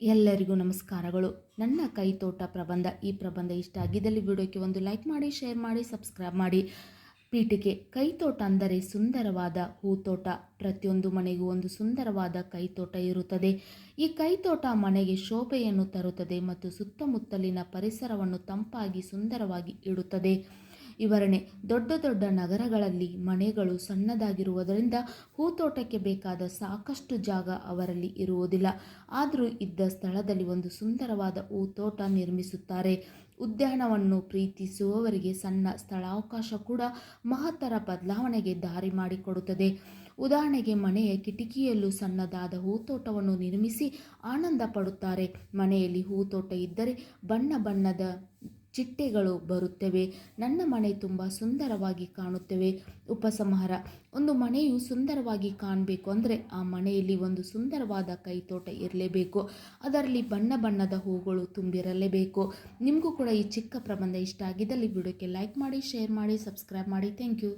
ಎಲ್ಲರಿಗೂ ನಮಸ್ಕಾರಗಳು. ನನ್ನ ಕೈತೋಟ ಪ್ರಬಂಧ ಈ ಪ್ರಬಂಧ ಇಷ್ಟ ಆಗಿದ್ದಲ್ಲಿ ವಿಡಿಯೋಕ್ಕೆ ಒಂದು ಲೈಕ್ ಮಾಡಿ, ಶೇರ್ ಮಾಡಿ, ಸಬ್ಸ್ಕ್ರೈಬ್ ಮಾಡಿ. ಪೀಠಿಕೆ ಕೈತೋಟ ಅಂದರೆ ಸುಂದರವಾದ ಹೂತೋಟ. ಪ್ರತಿಯೊಂದು ಮನೆಗೂ ಒಂದು ಸುಂದರವಾದ ಕೈತೋಟ ಇರುತ್ತದೆ. ಈ ಕೈತೋಟ ಮನೆಗೆ ಶೋಭೆಯನ್ನು ತರುತ್ತದೆ ಮತ್ತು ಸುತ್ತಮುತ್ತಲಿನ ಪರಿಸರವನ್ನು ತಂಪಾಗಿ ಸುಂದರವಾಗಿ ಇಡುತ್ತದೆ. ವಿವರಣೆ. ದೊಡ್ಡ ದೊಡ್ಡ ನಗರಗಳಲ್ಲಿ ಮನೆಗಳು ಸಣ್ಣದಾಗಿರುವುದರಿಂದ ಹೂತೋಟಕ್ಕೆ ಬೇಕಾದ ಸಾಕಷ್ಟು ಜಾಗ ಅವರಲ್ಲಿ ಇರುವುದಿಲ್ಲ. ಆದರೂ ಇದ್ದ ಸ್ಥಳದಲ್ಲಿ ಒಂದು ಸುಂದರವಾದ ಹೂತೋಟ ನಿರ್ಮಿಸುತ್ತಾರೆ. ಉದ್ಯಾನವನ್ನು ಪ್ರೀತಿಸುವವರಿಗೆ ಸಣ್ಣ ಸ್ಥಳಾವಕಾಶ ಕೂಡ ಮಹತ್ತರ ಬದಲಾವಣೆಗೆ ದಾರಿ ಮಾಡಿಕೊಡುತ್ತದೆ. ಉದಾಹರಣೆಗೆ ಮನೆಯ ಕಿಟಕಿಯಲ್ಲೂ ಸಣ್ಣದಾದ ಹೂತೋಟವನ್ನು ನಿರ್ಮಿಸಿ ಆನಂದ ಪಡುತ್ತಾರೆ. ಮನೆಯಲ್ಲಿ ಹೂತೋಟ ಇದ್ದರೆ ಬಣ್ಣ ಬಣ್ಣದ ಚಿಟ್ಟೆಗಳು ಬರುತ್ತವೆ. ನನ್ನ ಮನೆ ತುಂಬ ಸುಂದರವಾಗಿ ಕಾಣುತ್ತವೆ. ಉಪಸಂಹಾರ. ಒಂದು ಮನೆಯು ಸುಂದರವಾಗಿ ಕಾಣಬೇಕು ಅಂದರೆ ಆ ಮನೆಯಲ್ಲಿ ಒಂದು ಸುಂದರವಾದ ಕೈತೋಟ ಇರಲೇಬೇಕು. ಅದರಲ್ಲಿ ಬಣ್ಣ ಬಣ್ಣದ ಹೂಗಳು ತುಂಬಿರಲೇಬೇಕು. ನಿಮಗೂ ಕೂಡ ಈ ಚಿಕ್ಕ ಪ್ರಬಂಧ ಇಷ್ಟ ಆಗಿದ್ದಲ್ಲಿ ವಿಡಿಯೋಕ್ಕೆ ಲೈಕ್ ಮಾಡಿ, ಶೇರ್ ಮಾಡಿ, ಸಬ್ಸ್ಕ್ರೈಬ್ ಮಾಡಿ. Thank you.